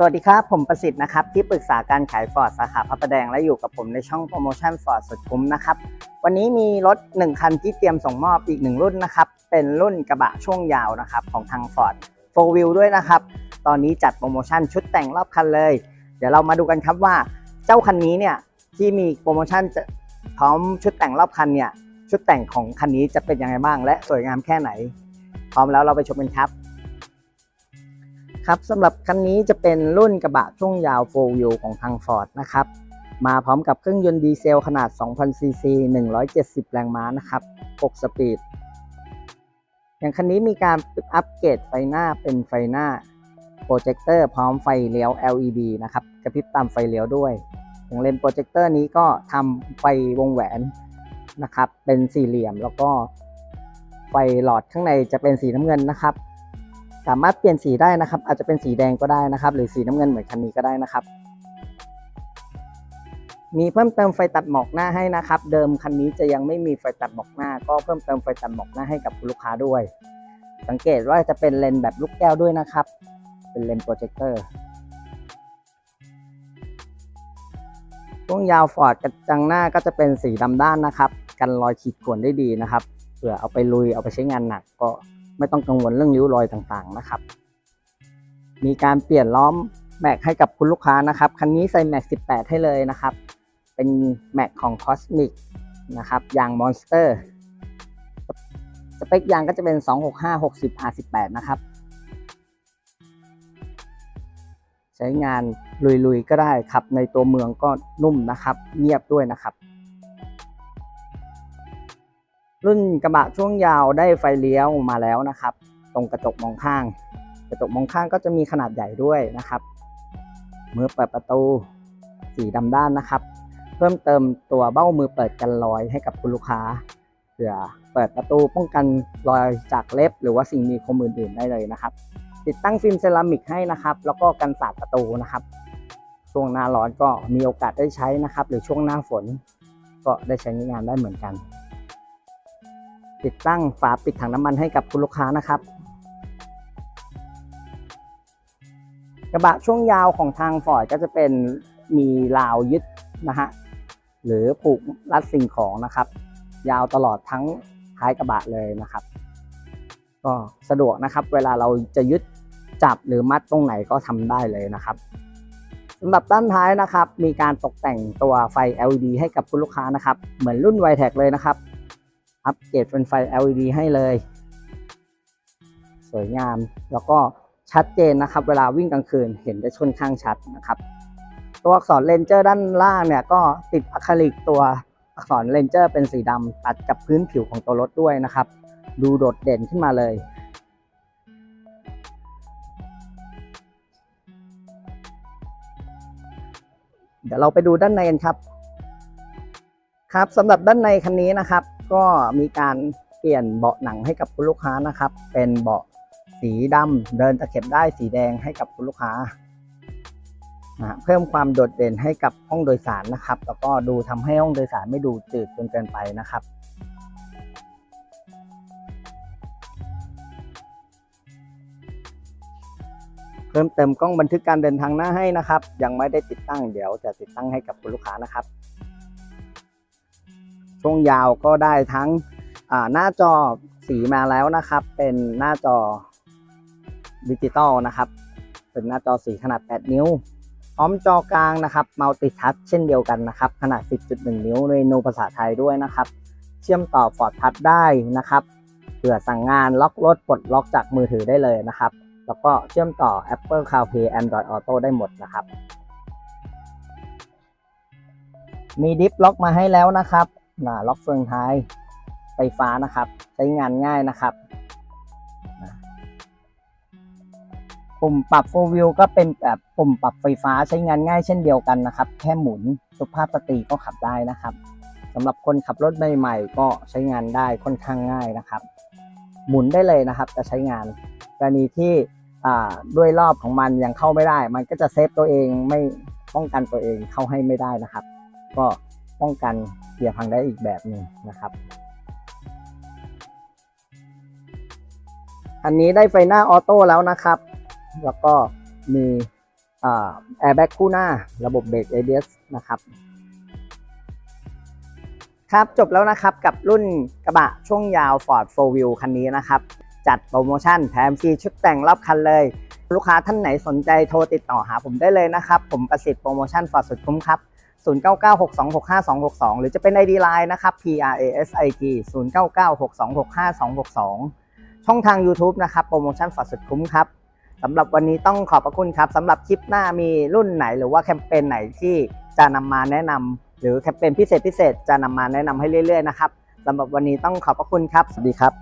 สวัสดีครับ ผมประสิทธิ์นะครับ ที่ปรึกษาการขายฟอร์ดสาขาพระประแดงและอยู่กับผมในช่องโปรโมชั่นฟอร์ดสุดคุ้มนะครับ วันนี้มีรถ 1 คันที่เตรียมส่งมอบอีก 1 รุ่นนะครับ เป็นรุ่นกระบะช่วงยาวนะครับ ของทาง Ford 4 Wheel ด้วยนะครับ ตอนนี้จัดโปรโมชั่นชุดแต่งรอบคันเลย เดี๋ยวเรามาดูกันครับว่าเจ้าคันนี้เนี่ยที่มีโปรโมชั่นพร้อมชุดแต่งรอบคันเนี่ยชุดแต่งของคันนี้จะเป็นยังไงบ้าง และสวยงามแค่ไหน พร้อมแล้วเราไปชมกันครับ ครับสำหรับคันนี้จะเป็นรุ่นกระบะช่วงยาว4 wheel ของทาง Ford นะครับ มาพร้อมกับเครื่องยนต์ดีเซลขนาด 2,000ซีซี170 แรงม้านะครับ 6 สปีด อย่างคันนี้มีการอัปเกรดไฟหน้าเป็นไฟหน้าโปรเจคเตอร์พร้อมไฟเลี้ยว LED นะครับ กระพริบตามไฟเลี้ยวด้วย อย่างเลนส์โปรเจคเตอร์นี้ก็ทำไฟวงแหวนนะครับ เป็นสี่เหลี่ยมแล้วก็ไฟหลอดข้างในจะเป็นสีน้ำเงินนะครับ สามารถเปลี่ยนสีได้นะครับ อาจจะเป็นสีแดงก็ได้นะครับ หรือสีน้ำเงินเหมือนคันนี้ก็ได้นะครับ มีเพิ่มเติมไฟตัดหมอกหน้าให้นะครับ เดิมคันนี้จะยังไม่มีไฟตัดหมอกหน้า ก็เพิ่มเติมไฟตัดหมอกหน้าให้กับลูกค้าด้วย สังเกตว่าจะเป็นเลนส์แบบลูกแก้วด้วยนะครับ เป็นเลนส์โปรเจคเตอร์ช่วงยาวฟอร์ดกระจังหน้าก็จะเป็นสีดำด้านนะครับ กันรอยขีดข่วนได้ดีนะครับเผื่อเอาไปลุยเอาไปใช้งานหนักก็ ไม่ต้องกังวลเรื่องริ้วรอยต่างๆนะครับ มีการเปลี่ยนล้อมแม็กให้กับคุณลูกค้านะครับคันนี้ใส่แม็ก 18 ให้เลยนะครับ เป็นแม็กของ Cosmic นะครับยาง Monster สเปคยางก็จะเป็น 265 60 R18 นะครับ ใช้งานลุยๆก็ได้ขับในตัวเมืองก็นุ่มนะครับ เงียบด้วยนะครับ รุ่นกระบะช่วงยาวได้ไฟเลี้ยวมาแล้วนะครับ ตรงกระจกมองข้าง กระจกมองข้างก็จะมีขนาดใหญ่ด้วยนะครับมือเปิดประตูสีดำด้านนะครับ เพิ่มเติมตัวเบ้ามือเปิดกันรอยให้กับคุณลูกค้าเผื่อเปิดประตูป้องกันรอยจากเล็บ หรือว่าสิ่งมีคมอื่นๆได้เลยนะครับ ติดตั้งฟิล์มเซรามิกให้นะครับ แล้วก็กันสาดประตูนะครับ ช่วงหน้าร้อนก็มีโอกาสได้ใช้นะครับ หรือช่วงหน้าฝนก็ได้ใช้งานได้เหมือนกัน ติดตั้งฝาปิดถังน้ำมันให้กับคุณลูกค้านะครับ กระบะช่วงยาวของทางฟอร์ดก็จะเป็นมีราวยึดนะฮะหรือผูกรัดสิ่งของนะครับ ยาวตลอดทั้งท้ายกระบะเลยนะครับ ก็สะดวกนะครับ เวลาเราจะยึดจับหรือมัดตรงไหนก็ทำได้เลยนะครับสำหรับด้านท้ายนะครับ มีการตกแต่งตัวไฟ LED ให้กับคุณลูกค้านะครับ เหมือนรุ่น y t e c เลยนะครับ อัปเกรดเป็นไฟ LED ให้เลย สวยงามแล้วก็ชัดเจนนะครับ เวลาวิ่งกลางคืนเห็นได้ชนข้างชัดนะครับ ตัวอักษรเลนเจอร์ด้านล่างเนี่ยก็ติดอะคริลิกตัวอักษรเลนเจอร์เป็นสีดำตัดกับพื้นผิวของตัวรถด้วยนะครับ ดูโดดเด่นขึ้นมาเลยเดี๋ยวเราไปดูด้านในกันครับ ครับสำหรับด้านในคันนี้นะครับ ก็มีการเปลี่ยนเบาะหนังให้กับคุณลูกค้านะครับ เป็นเบาะสีดำเดินตะเข็บได้สีแดงให้กับคุณลูกค้านะเพิ่มความโดดเด่นให้กับห้องโดยสารนะครับ แล้วก็ดูทำให้ห้องโดยสารไม่ดูจืดจนเกินไปนะครับ เพิ่มเติมกล้องบันทึกการเดินทางหน้าให้นะครับ ยังไม่ได้ติดตั้งเดี๋ยวจะติดตั้งให้กับคุณลูกค้านะครับ ช่วงยาวก็ได้ทั้งหน้าจอสีมาแล้วนะครับ เป็นหน้าจอดิจิตอลนะครับ เป็นหน้าจอสีขนาด 8 นิ้วพร้อมจอกลางนะครับมัลติทัชเช่นเดียวกันนะครับ ขนาด 10.1 นิ้วเมนูภาษาไทยด้วยนะครับ เชื่อมต่อฟอร์ดพัดได้นะครับเผื่อสั่งงานล็อกรถปลดล็อกจากมือถือได้เลยนะครับ แล้วก็เชื่อมต่อ Apple CarPlay Android Auto ได้หมดนะครับ มีดิฟล็อกมาให้แล้วนะครับ นะล็อกเฟืองท้ายไฟฟ้านะครับ ใช้งานง่ายนะครับนะปุ่มปรับ4 wheel ก็เป็นแบบปุ่มปรับไฟฟ้าใช้งานง่ายเช่นเดียวกันนะครับ แค่หมุนสุภาพสตรีก็ขับได้นะครับสำหรับคนขับรถใหม่ๆก็ใช้งานได้ค่อนข้างง่ายนะครับ หมุนได้เลยนะครับ จะใช้งานกรณีที่ด้วยรอบของมันยังเข้าไม่ได้ มันก็จะเซฟตัวเองไม่ป้องกันตัวเองเข้าให้ไม่ได้นะครับ ก็ ป้องกันเกียร์พังได้อีกแบบหนึ่งนะครับ อันนี้ได้ไฟหน้าออโต้แล้วนะครับ แล้วก็มีแอร์แบ็กคู่หน้าระบบเบรก ABS นะครับ ครับจบแล้วนะครับกับรุ่นกระบะช่วงยาว Ford 4 Wheel คันนี้นะครับ จัดโปรโมชั่นแถมฟรีชุดแต่งรอบคันเลย ลูกค้าท่านไหนสนใจโทรติดต่อหาผมได้เลยนะครับ ผมประสิทธิ์โปรโมชั่น Ford สุดคุ้มครับ 0996265262 หรือจะเป็น ID Line นะครับ PRASIT 0996265262 ช่องทาง YouTube นะครับ โปรโมชั่น Ford สุดคุ้มครับสำหรับวันนี้ต้องขอบพระคุณครับสำหรับคลิปหน้ามีรุ่นไหนหรือว่าแคมเปญไหนที่จะนำมาแนะนำหรือแคมเปญพิเศษพิเศษจะนำมาแนะนำให้เรื่อยๆนะครับสำหรับวันนี้ต้องขอบพระคุณครับ สวัสดีครับ